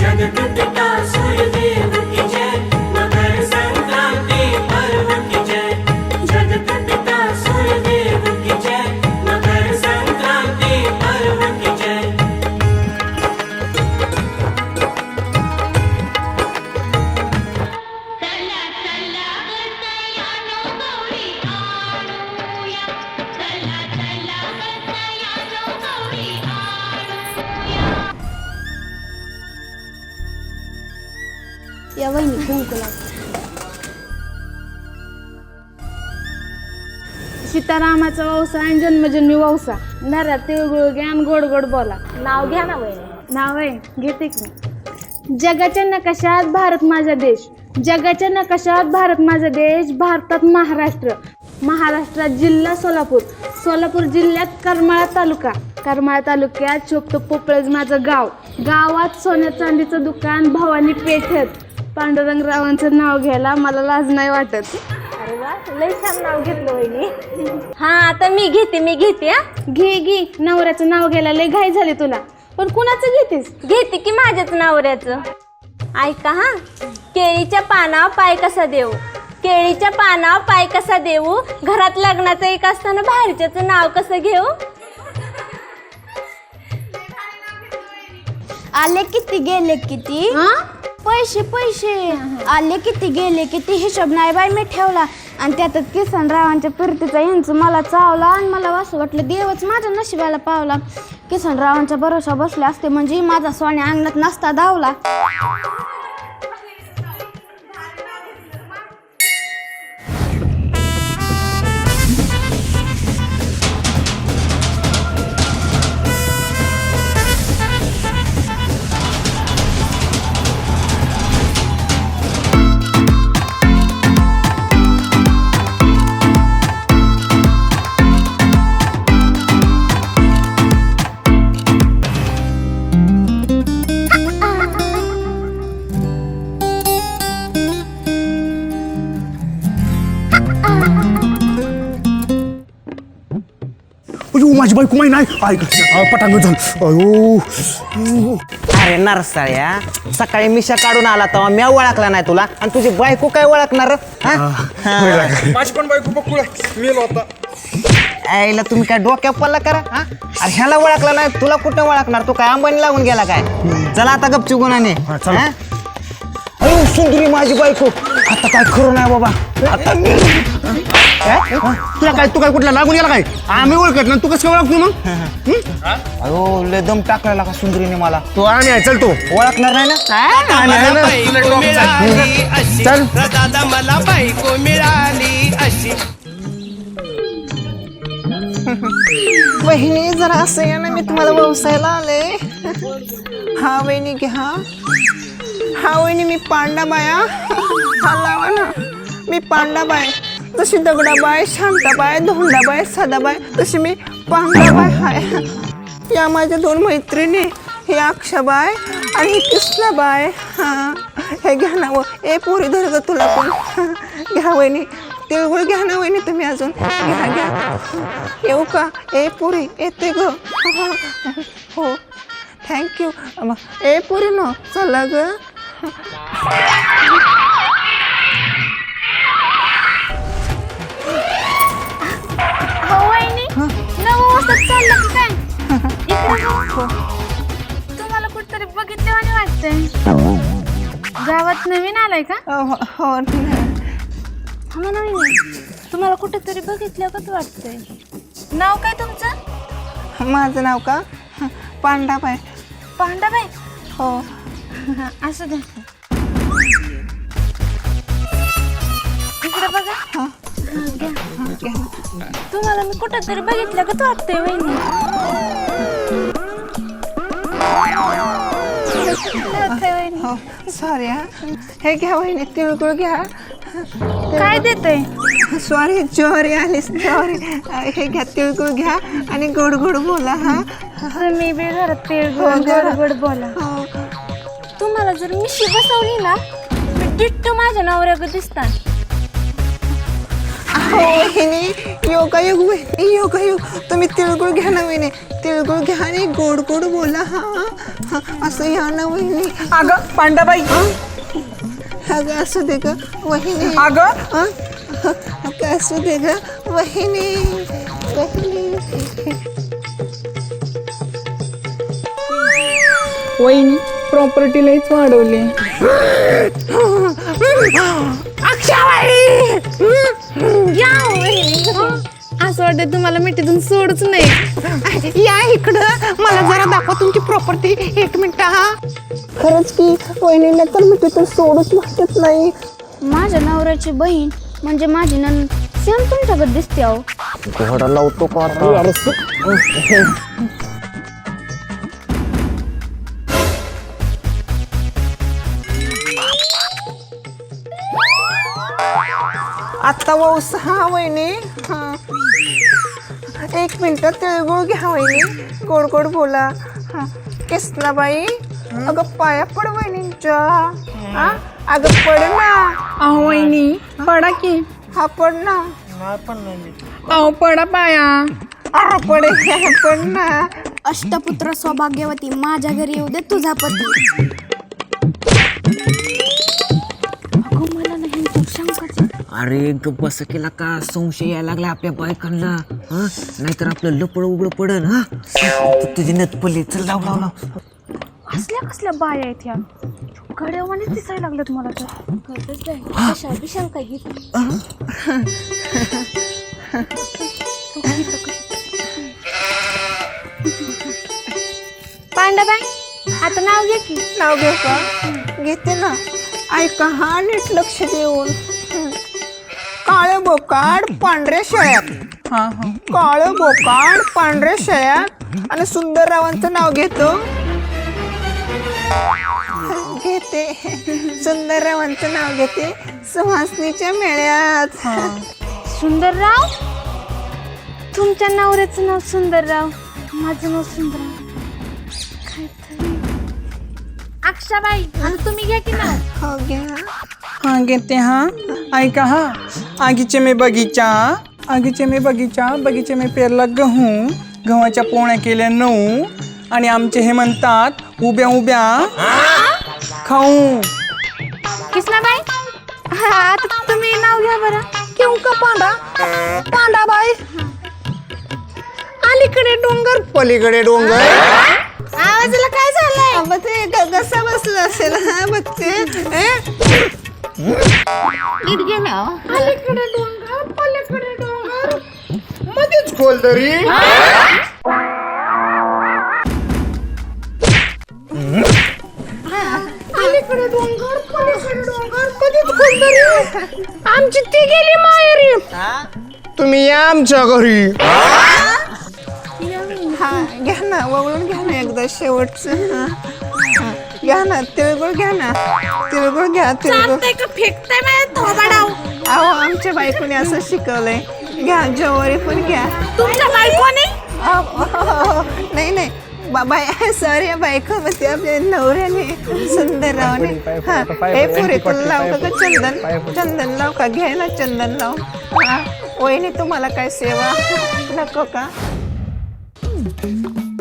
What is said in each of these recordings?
जगत पिता सूर्यदेव की सीतारामाचा वौसा आणि जन्मजन्मी वौसा नरा तिळगुळ ज्ञान गोड गोड बोला. नाव घ्या ना वहिनी. नाव आहे घेते की जगाच्या नकाशात भारत माझा देश. जगाच्या नकाशात भारत माझा देश. भारतात महाराष्ट्र. महाराष्ट्रात जिल्हा सोलापूर. सोलापूर जिल्ह्यात करमाळा तालुका. करमाळा तालुक्यात शोभतं पोपळज माझं गाव. गावात सोन्या चांदीचं दुकान भवानी पेठेत. पांडुरंगरावांचं नाव घ्यायला मला लाज नाही वाटत. अरे वा लय छान नाव घेतलं वहिनी. हा आता मी घेते मी घेते हा. घे घे. नवऱ्याचं नाव घ्यायला लय घाई झाली तुला. पण कुणाचं घेतेस? घेते की माझ्याच नवऱ्याचं. ऐका हा. केळीच्या पानावर पाय कसा देऊ? केळीच्या पानावर पाय कसा देऊ? घरात लग्नाचं एक असताना बाहेरच्याचं नाव कसं घेऊ? आले किती गेले किती? पैसे पैसे. आले किती गेले किती हिशोब नाही बाय मी ठेवला. आणि त्यातच किसनरावांच्या फिरतीचा यांच मला चावला आणि मला असं वाटलं देवच माझ्या नशिबाला पावला. किसनरावांच्या भरोसा बसले असते म्हणजे माझा सोन्या अंगणात नसता धावला. अयो माझी बायको माही नाही. ऐक पटांगण झालं. अयो. अरे नरसाळ्या सकाळी मिशा काढून आला तेव्हा म्या ओळखला नाही तुला. आणि तुझी बायको काय ओळखणार? हा? हा. माझी पण बायको बकुळा मेलो होता आईला तुम्ही काय डोक्या पल्ला करा हा? अरे ह्याला ओळखला नाही तुला कुठं ओळखणार? तू काय अंबानी लागून गेला काय? चला आता गपचू गुणाने चला. हा? सुंदरी माझी बायको. आता काय खरं नाही बाबा. आता काय? तुला काय तू काय कुठला लागून गेला काय? आम्ही ओळखत ना तू कसं काय ओळखतो मग? हं? अयो लय दम टाकलेला का सुंदरीने मला. तू आम्ही आहे. चल तू. ओळखणार नाही ना? आम्ही आहे ना. चल. दादा मला बायको मिळाली अशी. वहिनी जरा असं या ना मी तुम्हाला व्यवसायाला आले. हा वहिनी घ्या. हा वहिनी मी पांडाबाया हा. लावा ना. मी पांडाबाय जशी दगडाबाय शांताबाय धोंडाबाय सदाबाय तशी मी पांडाबाय हाय. या माझ्या दोन मैत्रिणी हे अक्षाबाय आणि ही कृष्णाबाय हां. हे घ्या ना व ए पोरी धर ग तुला पण. घ्या वहिनी. तिळगुळ घ्या ना वहिनी तुम्ही अजून. घ्या घ्या. येऊ का? ए पुरी येते ग. हो. थँक्यू ए पुरी न चला ग. वहिनी नऊ वाजता चाललं की काय? इकडे बघ. तुम्हाला कुठतरी बघितलं आणि वाटतंय. गावात नवीन आलाय का? हो हो थांबा ना वहिनी तुम्हाला कुठेतरी बघितलं का वाटतंय? नाव काय तुमचं? माझं नाव का? पांडाबाई. पांडाबाई? हो. असं द्या इकडे बघा. हा, घ्या. तुम्हाला मी कुठं तरी बघितलं का तू वाटतंय वहिनी? वाटतंय वहिनी. हो सॉरी हा. हे घ्या वहिनी तिळगुळ घ्या. काय देतय? सॉरी ज्वारी आली सॉरी हे घ्या तिळगुळ घ्या आणि गोड गोड बोला हा. तुम्ही बी घरात तीळ गोड गोड गोड बोला. हो तुम्हाला जर मिशी बसवली ना मी डिट्टो माझ्या नवऱ्याकडे दिसतात. वहिनी योगायोग वहिनी योगायोग तुम्ही तिळगुळ घ्या ना वहिनी तिळगुळ घ्या आणि गोड गोड बोला हा हा असं या ना वहिनी. अगं पांडाबाई. अगं असू दे ग वहिनी. अगं. हा? अगं असू दे ग वहिनी वहिनी. वहिनी प्रॉपर्टी लईच वाढवली. असं वाटतं तुम्हाला मिठीतून सोडच नाही. या इकडं. मला जरा दाखवा तुमची प्रॉपर्टी एक मिनिट हा. खरंच की वहिनीला तर मी तिथं सोडूच वाटत नाही. माझ्या नवऱ्याची बहीण म्हणजे माझी नन सेम तुमच्याकडे दिसते अहो. घोडा लावतो का आत्ता वाऊस हा वहिनी हा. एक मिनिट तिळगुळ घ्या वहिनी गोड गोड बोला. हा. बाई अगं पाया पड वहिनींच्या. हा? अगं पड ना. अहो वहिनी पडा की. हा पड ना. अहो पडा पाया. हा पड पड ना. अष्टपुत्र सौभाग्यवती माझ्या घरी येऊ दे तुझा पती. अरे गप्प बस केला का? संशय यायला लागला आपल्या बायकांना. हा? नाहीतर आपलं लपड उघड पडल हा? तु- तुझी नत पडली चल लाव लाव लाव. कसल्या कसल्या बाया आहेत ह्या गड्यावाने दिसायला लागलेत मला तर. खरंच शंका घेतली पांडाबाई आता नाव घे की. नाव घेऊ का? घेते ना. ऐका हा नीट लक्ष देऊन. काळ बोकाड हा हा. काळ बोकाड पांढऱ्या शयात आणि सुंदररावांचं नाव घेतो. घेते. सुंदररावांचं नाव घेते. सुहासनीच्या मेळ्यात. सुंदरराव? तुमच्या नवऱ्याचं नाव सुंदरराव. माझं नाव सुंदरराव. काहीतरी. अक्षाबाई आता तुम्ही घ्या की नाव हो घ्या. हा घेते हा? ऐका हा. आगीचे मी बगीचा. आगीचे मी बगीचा. बगीचे मी पेरला गहू. गव्हाच्या पोळ्या केल्या नऊ. आणि आमचे हे म्हणतात उभ्या उभ्या. खाऊ. कृष्णाबाई हा आता तुम्ही नाव घ्या बरं. केऊ का पांडा? पांडा बाई? अलीकडे डोंगर पलीकडे डोंगर. आवाजाला काय झालंय? अब ते कसा बसला असेल. हा बच्चे ए? नीट घे ना. अलीकडे डोंगर पलीकडे डोंगर. मध्येच खोल तरी. अलीकडे डोंगर पलीकडे डोंगर कधीच खोलतरी आमची ती गेली माहेरी. तुम्ही या आमच्या घरी. घ्या ना वळून घ्या ना एकदा शेवटचं. घ्या ना तिळगुळ घ्या ना. तिळगुळ घ्या तिळगुळ. का? फेकताय माझ्या थोबाडाव अहो आमच्या बायकोने असं शिकवलंय. घ्या जवारी पण घ्या. तुमच्या बायकोने? अहो, नाही नाही. बाबा सॉरी बायको म्हणते आपल्या नवऱ्याने सुंदर रावने हा हे पुरे तुला लाव का? चंदन चंदन लाव का? घे ना चंदन लाव. हा वहिनी तुम्हाला काय सेवा? नको का? हा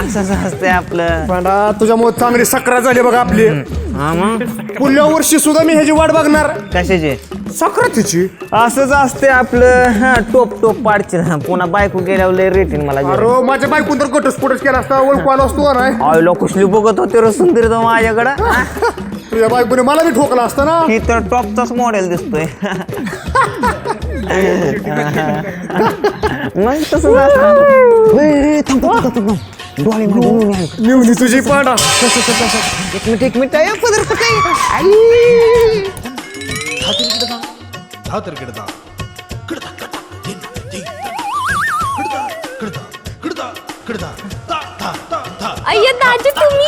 असंच असतंय आपलं. पांडा तुझ्यामुळे चांगली सक्रा झाली बघा आपली. हा मग? पुढल्या वर्षी सुद्धा मी ह्याची वाट बघणार. कशाचे? सक्रातीची असंच असते आपलं. हा टोप टोप पाडचे. पुन्हा बायको गेल्यावर लय रेटीन मला अरे माझ्या बायकून तर घटस्फोटच केला असता. ओळखू आलो असतो नाही? आयला कुठली बघत होते रे सुंदर तो माझ्याकडं? हा? तुझ्या बायकोने मला बी ठोकला असता ना? ही तर टॉपचाच मॉडेल दिसतोय. मग तसंच असतं. होय, थांब, थांब, थांब, थांब. डोळे माझे मिळून आहे. निवली तुझी पांडा एक मिनिट एक मिनिट अयो, पदर आई अय्या दाजी तुम्ही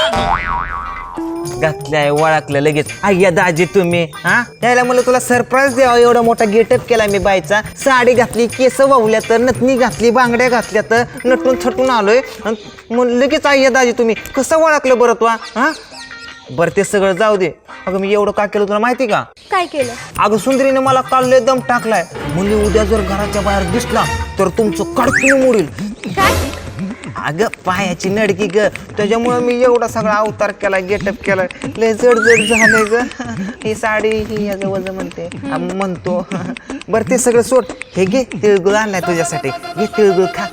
घातलंय वळखलं लगेच. अय्या दाजी तुम्ही हा? त्याला मला तुला सरप्राईज द्यावा एवढा मोठा गेटअप केला मी बायचा साडी घातली केस वावल्या तर नथनी घातली बांगड्या घातल्या तर नटून थटून आलोय. मग लगेच अय्या दाजी तुम्ही कसं वळखलं बरं तू हा? बरं ते सगळं जाऊ दे. अगं मी एवढं का केलं तुला माहिती का? काय केलं? अगं सुंदरीने मला काल लय दम टाकलाय. म्हणजे उद्या जर घराच्या बाहेर दिसला तर तुमचं कडकीने मोडील अगं पायाची नडकी ग. त्याच्यामुळं मी एवढा सगळा अवतार केला गेटअप केला. लय जड जड झालंय ग. ही साडी ही अगं वजन म्हणते. आम्ही म्हणतो. बरं ते सगळं सोड. हे घे तिळगुळ आणलाय तुझ्यासाठी. घे तिळगुळ खा.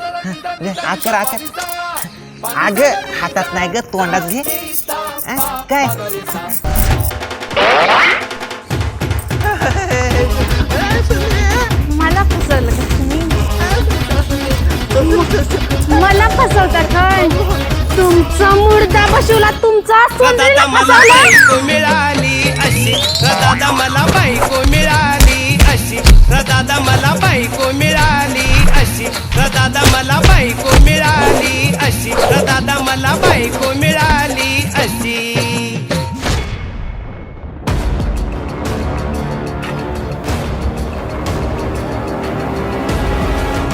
आचार आचार अग अगं हातात नाही ग तोंडात घे. काय? मला फसवलं. का मला फसवता काय? तुमचा मुर्दा बसवला तुमचा मिळाली अशी